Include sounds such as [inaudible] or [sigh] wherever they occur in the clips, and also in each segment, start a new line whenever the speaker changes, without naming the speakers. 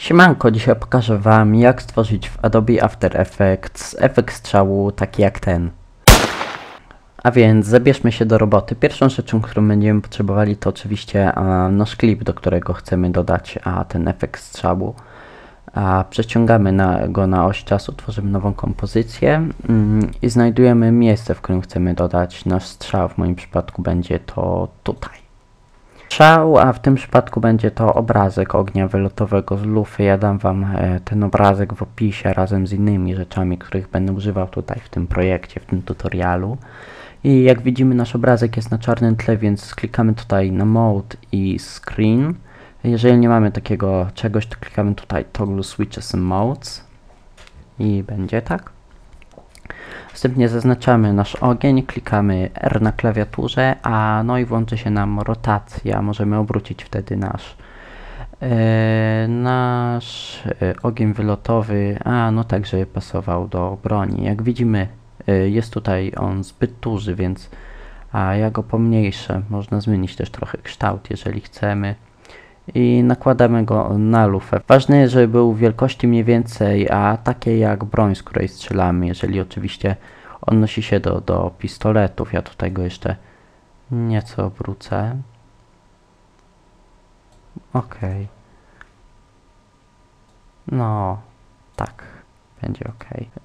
Siemanko, dzisiaj pokażę wam jak stworzyć w Adobe After Effects efekt strzału taki jak ten. A więc zabierzmy się do roboty. Pierwszą rzeczą, którą będziemy potrzebowali to oczywiście a, nasz klip, do którego chcemy dodać a, ten efekt strzału. A, przeciągamy na, go na oś czasu, tworzymy nową kompozycję mm, i znajdujemy miejsce, w którym chcemy dodać nasz strzał. W moim przypadku będzie to tutaj. Strzał, a w tym przypadku będzie to obrazek ognia wylotowego z lufy. Ja dam wam e, ten obrazek w opisie razem z innymi rzeczami, których będę używał tutaj w tym projekcie, w tym tutorialu. I jak widzimy nasz obrazek jest na czarnym tle, więc klikamy tutaj na Mode i Screen. Jeżeli nie mamy takiego czegoś, to klikamy tutaj Toggle Switches Modes i będzie tak. Następnie zaznaczamy nasz ogień, klikamy R na klawiaturze, a no i włączy się nam rotacja. Możemy obrócić wtedy nasz e, nasz e, ogień wylotowy, a no tak, żeby pasował do broni. Jak widzimy, e, jest tutaj on zbyt duży, więc a ja go pomniejszę. Można zmienić też trochę kształt, jeżeli chcemy. I nakładamy go na lufę. Ważne jest, żeby był wielkości mniej więcej, a takiej jak broń, z której strzelamy. Jeżeli oczywiście odnosi się do, do pistoletów. Ja tutaj go jeszcze nieco obrócę. Ok. No, tak. Będzie ok.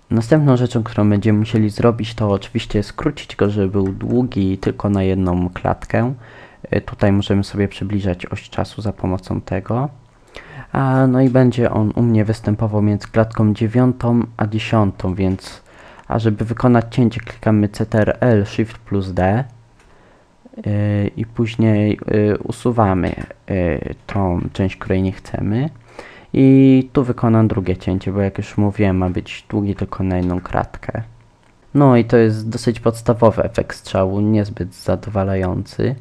Następną rzeczą, którą będziemy musieli zrobić, to oczywiście skrócić go, żeby był długi tylko na jedną klatkę. Y, tutaj możemy sobie przybliżać oś czasu za pomocą tego. A, no i będzie on u mnie występował między klatką 9 a 10, więc a żeby wykonać cięcie klikamy CTRL Shift plus D yy, i później yy, usuwamy yy, tą część, której nie chcemy i tu wykonam drugie cięcie, bo jak już mówiłem ma być długi tylko na jedną kratkę. No i to jest dosyć podstawowy efekt strzału, niezbyt zadowalający,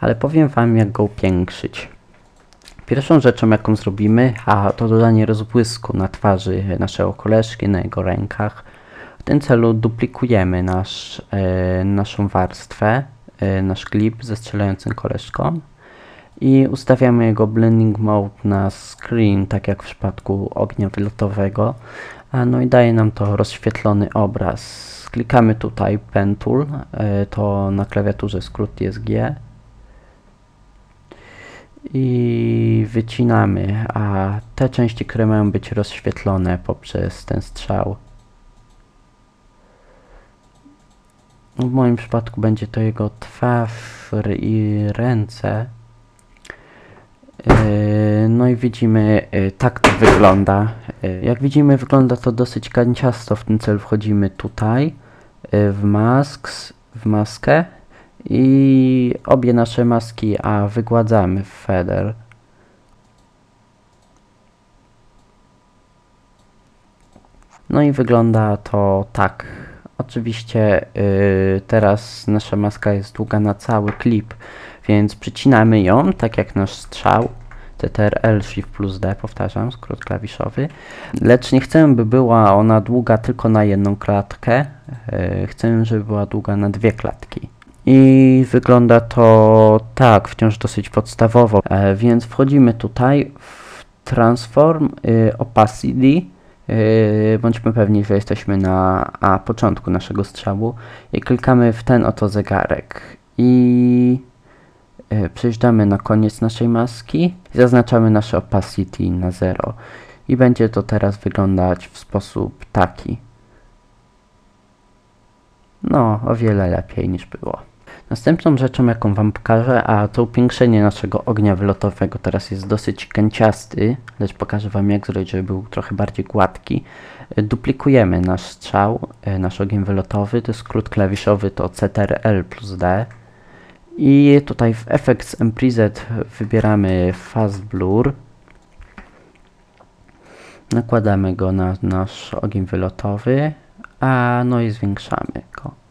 ale powiem wam jak go upiększyć. Pierwszą rzeczą jaką zrobimy, a to dodanie rozbłysku na twarzy naszego koleżki, na jego rękach, w tym celu duplikujemy nasz, e, naszą warstwę, e, nasz klip ze strzelającym koleżką i ustawiamy jego blending mode na screen, tak jak w przypadku ognia wylotowego. A no i daje nam to rozświetlony obraz. Klikamy tutaj Pen Tool, e, to na klawiaturze skrót jest G i wycinamy, a te części, które mają być rozświetlone poprzez ten strzał W moim przypadku będzie to jego twarz i ręce. Yy, no i widzimy, yy, tak to wygląda. Yy, jak widzimy, wygląda to dosyć kanciasto. W ten cel wchodzimy tutaj, w masks, w maskę i obie nasze maski A wygładzamy w feather. No i wygląda to tak. Oczywiście yy, teraz nasza maska jest długa na cały klip, więc przycinamy ją, tak jak nasz strzał. CTRL Shift plus D, powtarzam, skrót klawiszowy. Lecz nie chcę, by była ona długa tylko na jedną klatkę. Yy, chcę, żeby była długa na dwie klatki. I wygląda to tak, wciąż dosyć podstawowo. E, więc wchodzimy tutaj w Transform, y, Opacity, Yy, bądźmy pewni, że jesteśmy na a, początku naszego strzału i klikamy w ten oto zegarek i przejeżdżamy na koniec naszej maski i zaznaczamy nasze opacity na 0 i będzie to teraz wyglądać w sposób taki. No, o wiele lepiej niż było. Następną rzeczą, jaką Wam pokażę, a to upiększenie naszego ognia wylotowego teraz jest dosyć kęciasty, lecz pokażę Wam jak zrobić, żeby był trochę bardziej gładki. Duplikujemy nasz strzał, e, nasz ogień wylotowy, to jest skrót klawiszowy to CTRL plus D. I tutaj w Effects Preset wybieramy Fast Blur. Nakładamy go na nasz ogień wylotowy, a no i zwiększamy go.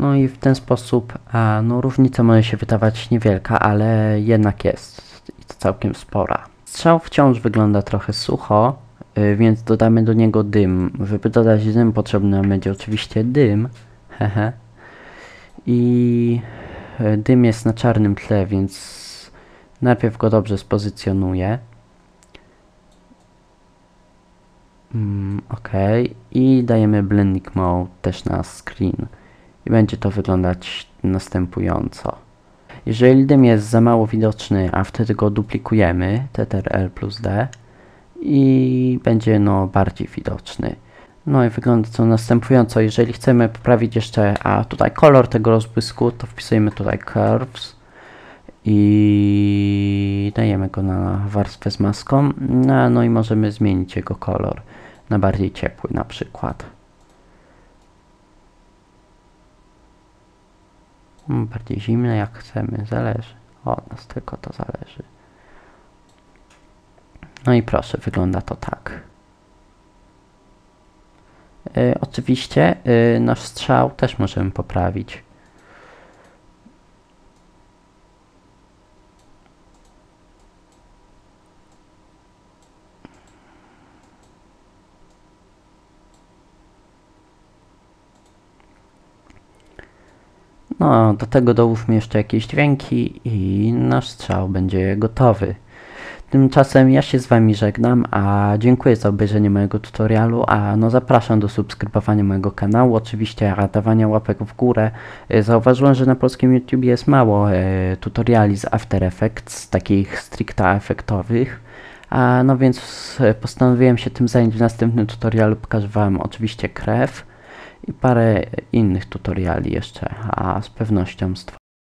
No i w ten sposób a, no, różnica może się wydawać niewielka, ale jednak jest i to całkiem spora. Strzał wciąż wygląda trochę sucho, y, więc dodamy do niego dym. Żeby dodać dym potrzebny nam będzie oczywiście dym. [laughs] Hehe. I y, dym jest na czarnym tle, więc Najpierw go dobrze spozycjonuję. Mm, ok. I dajemy blending mode też na screen. I będzie to wyglądać następująco. Jeżeli dym jest za mało widoczny, a wtedy go duplikujemy, Ctrl plus D i będzie no bardziej widoczny. No i wygląda to następująco. Jeżeli chcemy poprawić jeszcze, a tutaj kolor tego rozbłysku, to wpisujemy tutaj curves i dajemy go na warstwę z maską. No, no i możemy zmienić jego kolor na bardziej ciepły na przykład. Bardziej zimne jak chcemy, zależy. Od nas tylko to zależy. No i proszę, wygląda to tak. Y, oczywiście y, nasz strzał też możemy poprawić. No, do tego dołóżmy jeszcze jakieś dźwięki i nasz strzał będzie gotowy. Tymczasem ja się z Wami żegnam, a dziękuję za obejrzenie mojego tutorialu, a no zapraszam do subskrybowania mojego kanału, oczywiście dawania łapek w górę. E, Zauważyłem, że na polskim YouTube jest mało e, tutoriali z After Effects, takich stricte efektowych, a no więc e, postanowiłem się tym zająć w następnym tutorialu, pokażę Wam oczywiście krew i parę innych tutoriali jeszcze, a z pewnością stworzę